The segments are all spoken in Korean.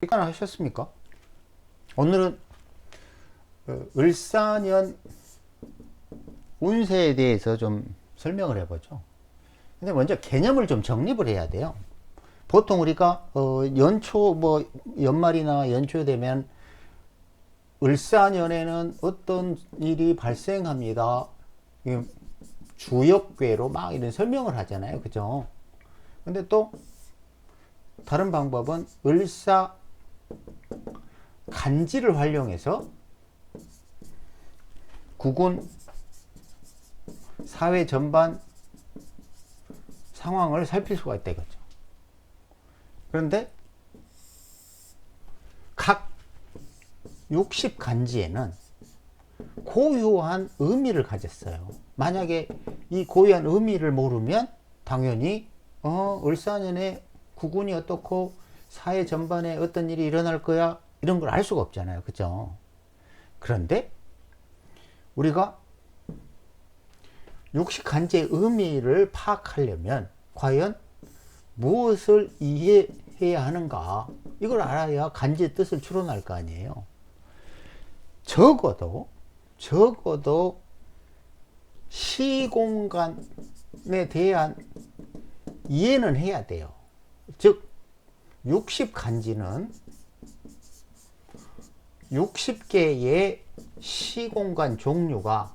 일단 하셨습니까? 오늘은 어, 을사년 운세에 대해서 좀 설명을 해보죠. 근데 먼저 개념을 좀 정립을 해야 돼요. 보통 우리가 어, 연초 뭐 연말이나 연초 되면 을사년에는 어떤 일이 발생합니다. 주역괴로 막 이런 설명을 하잖아요. 그죠? 근데 또 다른 방법은 을사 간지를 활용해서 국군 사회 전반 상황을 살필 수가 있다 이거죠. 그런데 각 60간지에는 고유한 의미를 가졌어요. 만약에 이 고유한 의미를 모르면 당연히 어, 을사년에 국군이 어떻고 사회 전반에 어떤 일이 일어날 거야 이런 걸 알 수가 없잖아요. 그죠? 그런데 우리가 육식 간제의 의미를 파악하려면 과연 무엇을 이해해야 하는가 이걸 알아야 간제의 뜻을 추론할 거 아니에요. 적어도 적어도 시공간에 대한 이해는 해야 돼요. 즉 60 간지는 60개의 시공간 종류가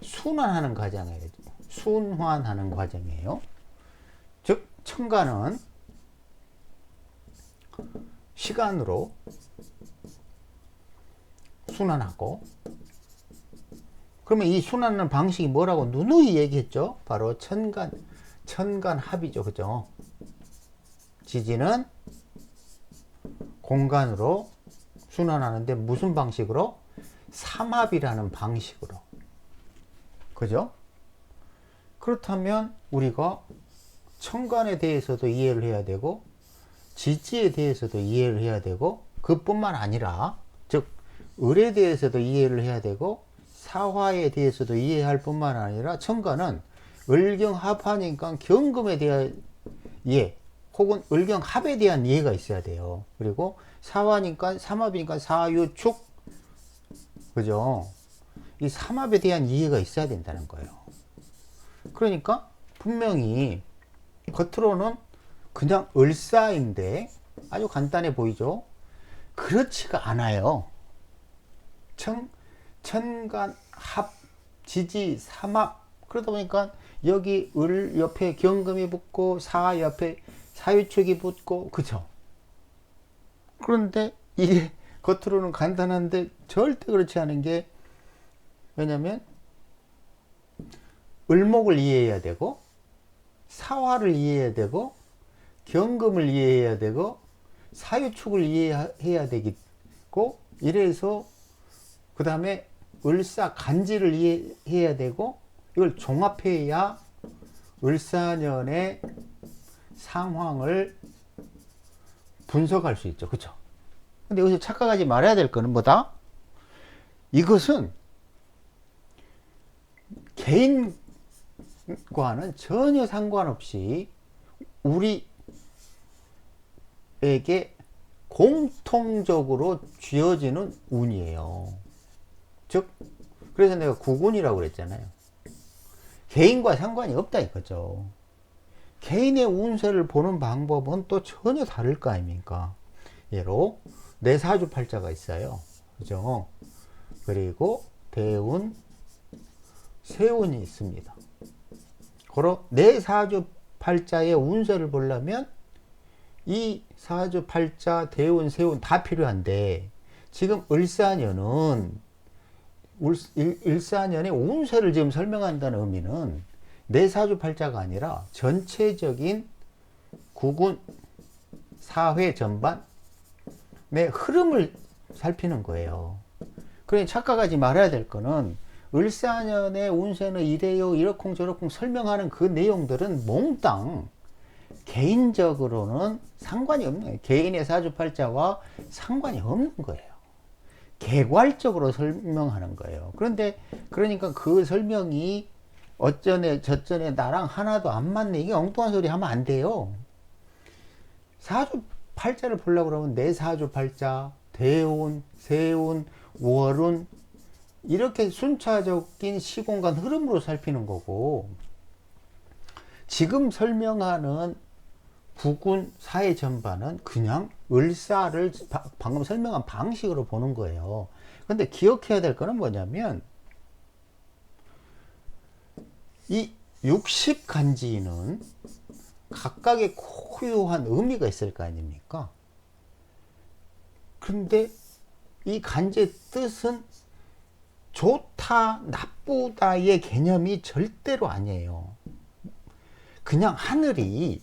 순환하는 과정이에요. 순환하는 과정이에요. 즉 천간은 시간으로 순환하고 그러면 이 순환하는 방식이 뭐라고 누누이 얘기했죠? 바로 천간 천간 합이죠. 그죠? 지지는 공간으로 순환하는데 무슨 방식으로? 삼합이라는 방식으로. 그죠? 그렇다면 우리가 천간에 대해서도 이해를 해야 되고 지지에 대해서도 이해를 해야 되고 그뿐만 아니라 즉 을에 대해서도 이해를 해야 되고 사화에 대해서도 이해할 뿐만 아니라 천간은 을경 합하니까 경금에 대한 이해 혹은 을경합에 대한 이해가 있어야 돼요. 그리고 사화니까 삼합이니까 사유축 그죠? 이 삼합에 대한 이해가 있어야 된다는 거예요. 그러니까 분명히 겉으로는 그냥 을사인데 아주 간단해 보이죠? 그렇지가 않아요. 천, 천간, 합, 지지, 삼합. 그러다 보니까 여기 을 옆에 경금이 붙고 사 옆에 사유축이 붙고 그죠? 그런데 이게 겉으로는 간단한데 절대 그렇지 않은 게 왜냐면 을목을 이해해야 되고 사화를 이해해야 되고 경금을 이해해야 되고 사유축을 이해해야 되고 이래서 그 다음에 을사 간지를 이해해야 되고 이걸 종합해야 을사년의 상황을 분석할 수 있죠. 그쵸? 근데 여기서 착각하지 말아야 될 거는 뭐다? 이것은 개인과는 전혀 상관없이 우리에게 공통적으로 쥐어지는 운이에요. 즉, 그래서 내가 구군이라고 그랬잖아요. 개인과 상관이 없다 이거죠. 개인의 운세를 보는 방법은 또 전혀 다를 거 아닙니까? 예로 내 사주팔자가 있어요. 그죠? 그리고 대운, 세운이 있습니다. 그러 내 사주팔자의 운세를 보려면 이 사주팔자, 대운, 세운 다 필요한데 지금 을사년은 일사년의 운세를 지금 설명한다는 의미는 내 사주팔자가 아니라 전체적인 국군 사회 전반 내 흐름을 살피는 거예요. 그러니 착각하지 말아야 될 거는 을사년의 운세는 이래요 이러쿵저러쿵 설명하는 그 내용들은 몽땅 개인적으로는 상관이 없는 거예요. 개인의 사주팔자와 상관이 없는 거예요. 개괄적으로 설명하는 거예요. 그런데 그러니까 그 설명이 어쩌네 저쩌네 나랑 하나도 안 맞네 이게 엉뚱한 소리 하면 안 돼요. 사주 팔자를 보려고 그러면 내 사주 팔자, 대운, 세운, 월운 이렇게 순차적인 시공간 흐름으로 살피는 거고 지금 설명하는 부군 사회 전반은 그냥 을사를 바- 방금 설명한 방식으로 보는 거예요. 근데 기억해야 될 거는 뭐냐면 이 60간지는 각각의 고유한 의미가 있을 거 아닙니까? 근데 이 간지의 뜻은 좋다, 나쁘다의 개념이 절대로 아니에요. 그냥 하늘이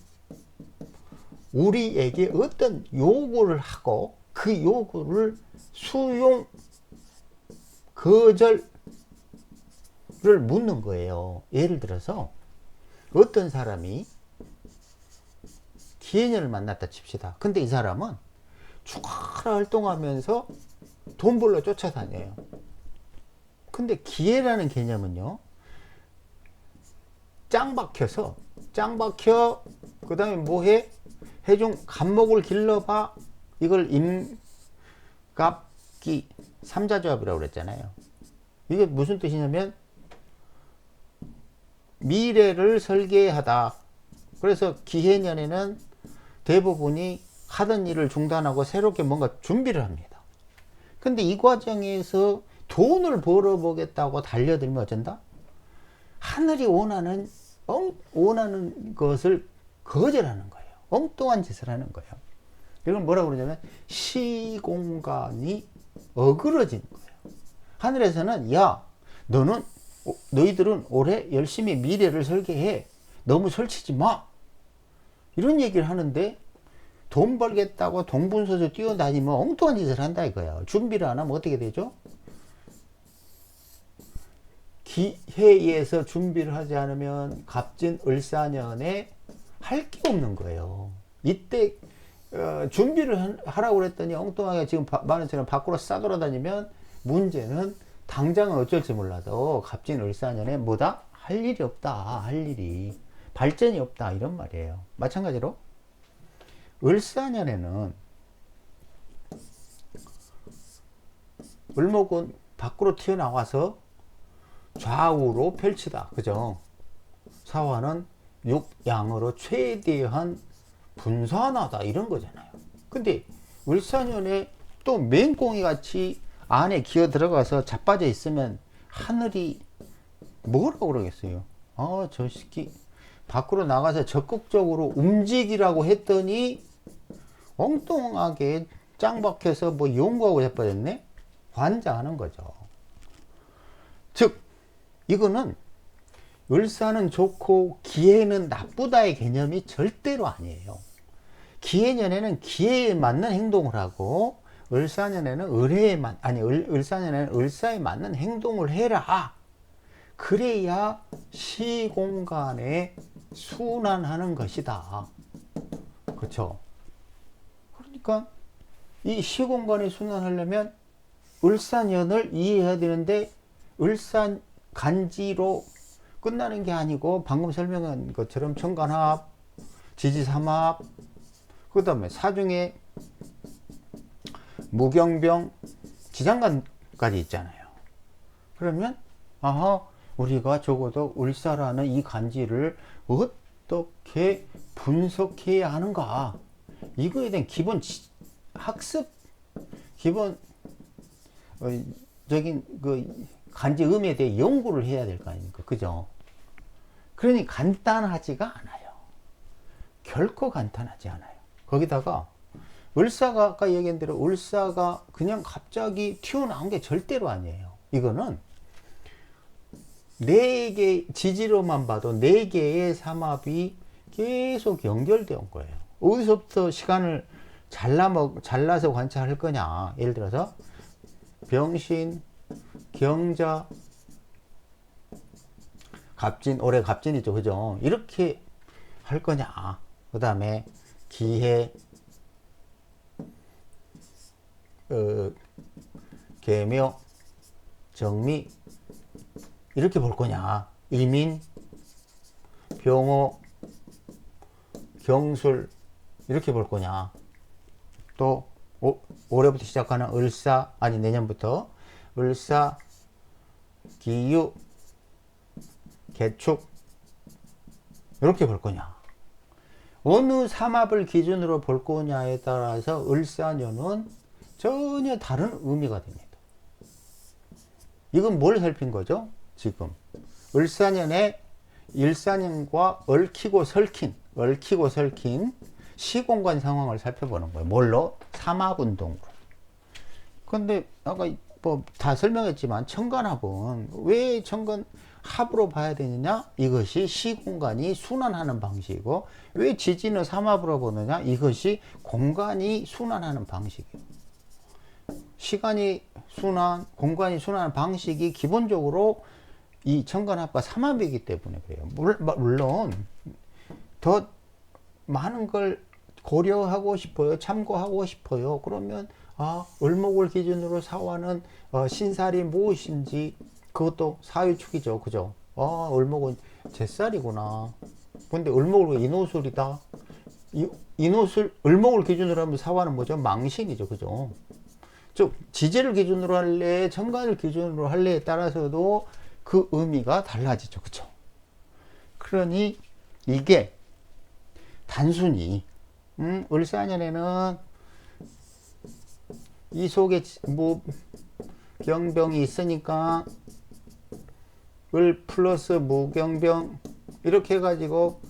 우리에게 어떤 요구를 하고 그 요구를 수용, 거절 을 묻는 거예요. 예를 들어서 어떤 사람이 기해년을 만났다 칩시다. 근데 이 사람은 죽어라 활동하면서 돈 벌러 쫓아다녀요. 근데 기회라는 개념은요. 짱 박혀서 짱 박혀 그 다음에 뭐해? 해중 간목을 길러봐 이걸 임갑기 삼자조합이라고 그랬잖아요. 이게 무슨 뜻이냐면 미래를 설계하다. 그래서 기해년에는 대부분이 하던 일을 중단하고 새롭게 뭔가 준비를 합니다. 근데 이 과정에서 돈을 벌어보겠다고 달려들면 어쩐다? 하늘이 원하는, 엉, 원하는 것을 거절하는 거예요. 엉뚱한 짓을 하는 거예요. 이걸 뭐라고 그러냐면 시공간이 어그러진 거예요. 하늘에서는 야, 너는 어, 너희들은 올해 열심히 미래를 설계해. 너무 설치지 마. 이런 얘기를 하는데 돈 벌겠다고 동분서주 뛰어다니면 엉뚱한 짓을 한다 이거예요. 준비를 안 하면 어떻게 되죠? 기해에서 준비를 하지 않으면 갑진 을사년에 할 게 없는 거예요. 이때 어, 준비를 한- 하라고 그랬더니 엉뚱하게 지금 바- 많은 처럼 밖으로 싸돌아다니면 문제는 당장은 어쩔지 몰라도 갑진 을사년에 뭐다? 할 일이 없다. 할 일이. 발전이 없다. 이런 말이에요. 마찬가지로 을사년에는 을목은 밖으로 튀어나와서 좌우로 펼치다. 그죠? 사화는 육양으로 최대한 분산하다. 이런 거잖아요. 근데 을사년에 또 맹꽁이 같이 안에 기어 들어가서 자빠져 있으면 하늘이 뭐라고 그러겠어요? 아, 저 새끼 밖으로 나가서 적극적으로 움직이라고 했더니 엉뚱하게 짱 박혀서 뭐 연구하고 자빠졌네? 환장하는 거죠. 즉, 이거는 을사는 좋고 기해는 나쁘다의 개념이 절대로 아니에요. 기해년에는 기해에 맞는 행동을 하고 을사년에는 을해에 맞 아니 을, 을사년에는 을사에 맞는 행동을 해라. 그래야 시공간에 순환하는 것이다. 그렇죠? 그러니까 이 시공간에 순환하려면 을사년을 이해해야 되는데 을산 간지로 끝나는 게 아니고 방금 설명한 것처럼 청간합, 지지삼합, 그 다음에 사중에 무경병, 지장간까지 있잖아요. 그러면 아하 우리가 적어도 을사라는 이 간지를 어떻게 분석해야 하는가? 이거에 대한 기본 지- 학습 기본 어, 적인 그 간지 음에 대해 연구를 해야 될 거 아닙니까? 그죠? 그러니 간단하지가 않아요. 결코 간단하지 않아요. 거기다가 을사가 아까 얘기한 대로 을사가 그냥 갑자기 튀어나온 게 절대로 아니에요 이거는 네 개 지지로만 봐도 네 개의 삼합이 계속 연결되어 온 거예요. 어디서부터 시간을 잘라 먹 잘라서 관찰할 거냐? 예를 들어서 병신, 경자, 갑진 올해 갑진이죠, 그죠? 이렇게 할 거냐? 그 다음에 기해, 어, 계묘, 정미 이렇게 볼 거냐? 이민, 병호, 경술 이렇게 볼 거냐? 또 오, 올해부터 시작하는 을사 아니 내년부터 을사 기유 개축 이렇게 볼 거냐 어느 삼합을 기준으로 볼 거냐에 따라서 을사년은 전혀 다른 의미가 됩니다. 이건 뭘 살핀 거죠? 지금 을사년에 일사년과 얽히고 설킨, 얽히고 설킨 시공간 상황을 살펴보는 거예요. 뭘로? 삼합운동으로. 근데 아까 뭐 다 설명했지만 천간합은 왜 천간 합으로 봐야 되느냐? 이것이 시공간이 순환하는 방식이고 왜 지진을 삼합으로 보느냐? 이것이 공간이 순환하는 방식이에요. 시간이 순환, 공간이 순환하는 방식이 기본적으로 이 천간합과 삼합이기 때문에 그래요. 물- 물론 더 많은 걸 고려하고 싶어요. 참고하고 싶어요. 그러면 아, 을목을 기준으로 사화는 어, 신살이 무엇인지 그것도 사유축이죠. 그죠? 아, 을목은 제살이구나. 근데 을목을 왜 인호술이다? 이, 인호술, 을목을 기준으로 하면 사화는 뭐죠? 망신이죠. 그죠? 즉, 지지를 기준으로 할래, 천간을 기준으로 할래에 따라서도 그 의미가 달라지죠. 그죠? 그러니 이게 단순히 음, 을사년에는 이 속에 뭐 경병이 있으니까 을 플러스 무경병 이렇게 해가지고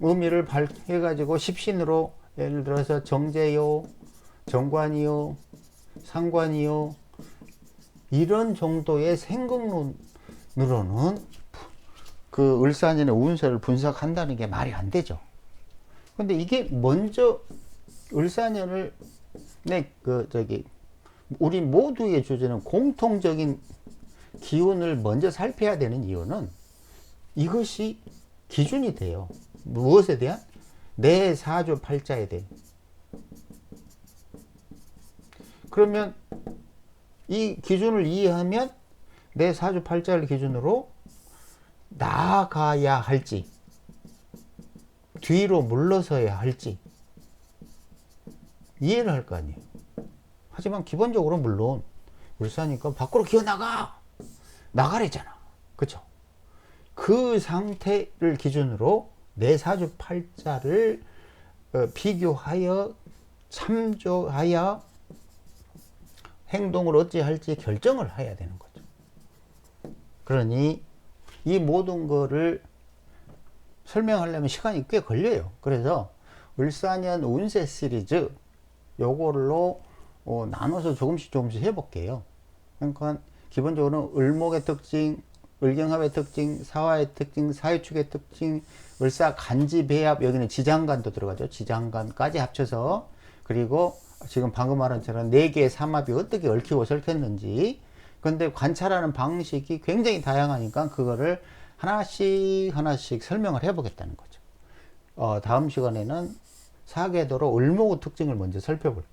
의미를 발해가지고 십신으로 예를 들어서 정제요, 정관이요, 상관이요 이런 정도의 생각론으로는 그 을사년의 운세를 분석한다는 게 말이 안 되죠. 근데 이게 먼저 을사년을 네그 저기 우리 모두의 주제는 공통적인 기운을 먼저 살펴야 되는 이유는 이것이 기준이 돼요. 무엇에 대한? 내 사주 팔자에 대해. 그러면 이 기준을 이해하면 내 사주 팔자를 기준으로 나아가야 할지 뒤로 물러서야 할지 이해를 할 거 아니에요. 하지만 기본적으로 물론 울사니까 밖으로 기어 나가 나가래잖아. 그쵸? 그 상태를 기준으로 내 사주 팔자를 어, 비교하여 참조하여 행동을 어찌 할지 결정을 해야 되는 거죠. 그러니 이 모든 거를 설명하려면 시간이 꽤 걸려요. 그래서 을사년 운세 시리즈 요걸로 어, 나눠서 조금씩 조금씩 해볼게요. 그러니까 기본적으로 을목의 특징, 을경합의 특징, 사화의 특징, 사유축의 특징, 을사 간지 배합 여기는 지장간도 들어가죠. 지장간까지 합쳐서 그리고 지금 방금 말한 것처럼 네 개의 삼합이 어떻게 얽히고 설켰는지 근데 관찰하는 방식이 굉장히 다양하니까 그거를 하나씩 하나씩 설명을 해 보겠다는 거죠. 어, 다음 시간에는 사계도로 을목의 특징을 먼저 살펴볼게요.